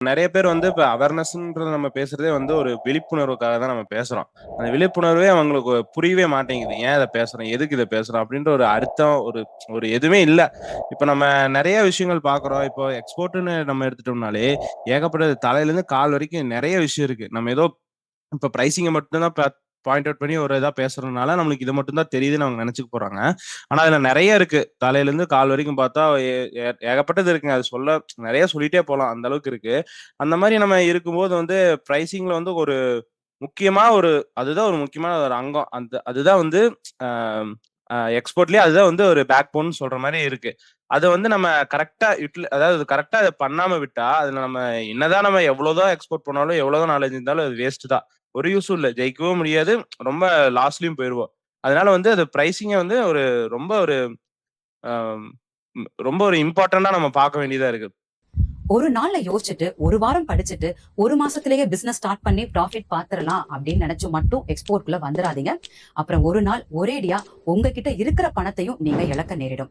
நிறைய பேர் வந்து இப்ப அவேர்னஸ்ன்றத நம்ம பேசுறதே வந்து ஒரு விழிப்புணர்வுக்காக தான் நம்ம பேசுறோம். அந்த விழிப்புணர்வே அவங்களுக்கு புரியவே மாட்டேங்குது. ஏன் இதை பேசுறோம்? எதுக்கு இதை பேசுறோம்? அப்படின்ற ஒரு அர்த்தம் ஒரு ஒரு எதுவுமே இல்லை இப்ப நம்ம நிறைய விஷயங்கள் பார்க்குறோம். இப்போ எக்ஸ்போர்ட்னு நம்ம எடுத்துட்டோம்னாலே, ஏகப்பட்ட தலையிலேருந்து கால் வரைக்கும் நிறைய விஷயம் இருக்கு. நம்ம ஏதோ இப்ப பிரைசிங்க மட்டும்தான் பாயிண்ட் அவுட் பண்ணி ஒரு இதாக பேசுறதுனால, நம்மளுக்கு இது மட்டும் தான் தெரியுதுன்னு அவங்க நினச்சிக்க போறாங்க. ஆனால் அதில் நிறைய இருக்கு. தலையிலேருந்து கால் வரைக்கும் பார்த்தா ஏ ஏ ஏகப்பட்டது இருக்குங்க. அது சொல்ல நிறைய சொல்லிட்டே போகலாம் அந்த அளவுக்கு இருக்கு. அந்த மாதிரி நம்ம இருக்கும்போது வந்து ப்ரைஸிங்கில் வந்து ஒரு முக்கியமா ஒரு அதுதான் ஒரு முக்கியமான ஒரு அங்கம். அந்த அதுதான் வந்து எக்ஸ்போர்ட்லேயே அதுதான் வந்து ஒரு பேக் போன் சொல்ற மாதிரி இருக்கு. அதை வந்து நம்ம கரெக்டா யூட்டில் அதாவது கரெக்டா அதை பண்ணாம விட்டா, அதுல நம்ம என்னதான் நம்ம எவ்வளவுதான் எக்ஸ்போர்ட் பண்ணாலும், எவ்வளவுதான் நாலேஜ் இருந்தாலும் அது வேஸ்ட் தான். ஒரு யூஸும் இல்ல. ஜெயிக்கவும் முடியாது. ரொம்ப லாஸ்ட்லயும் போயிருவோம். அதனால வந்து அது பிரைசிங்க வந்து ஒரு ரொம்ப ஒரு ரொம்ப ஒரு இம்பார்ட்டண்டா நம்ம பார்க்க வேண்டியதா இருக்கு. ஒரு நாள்ல யோசிச்சுட்டு, ஒரு வாரம் படிச்சுட்டு, ஒரு மாசத்திலேயே பிசினஸ் ஸ்டார்ட் பண்ணி ப்ராஃபிட் பாத்துரலாம் அப்படின்னு நினைச்சு மட்டும் எக்ஸ்போர்ட்குள்ள வந்துடாதீங்க அப்புறம் ஒரு நாள் ஒரேடியா உங்ககிட்ட இருக்கிற பணத்தையும் நீங்க இழக்க நேரிடும்.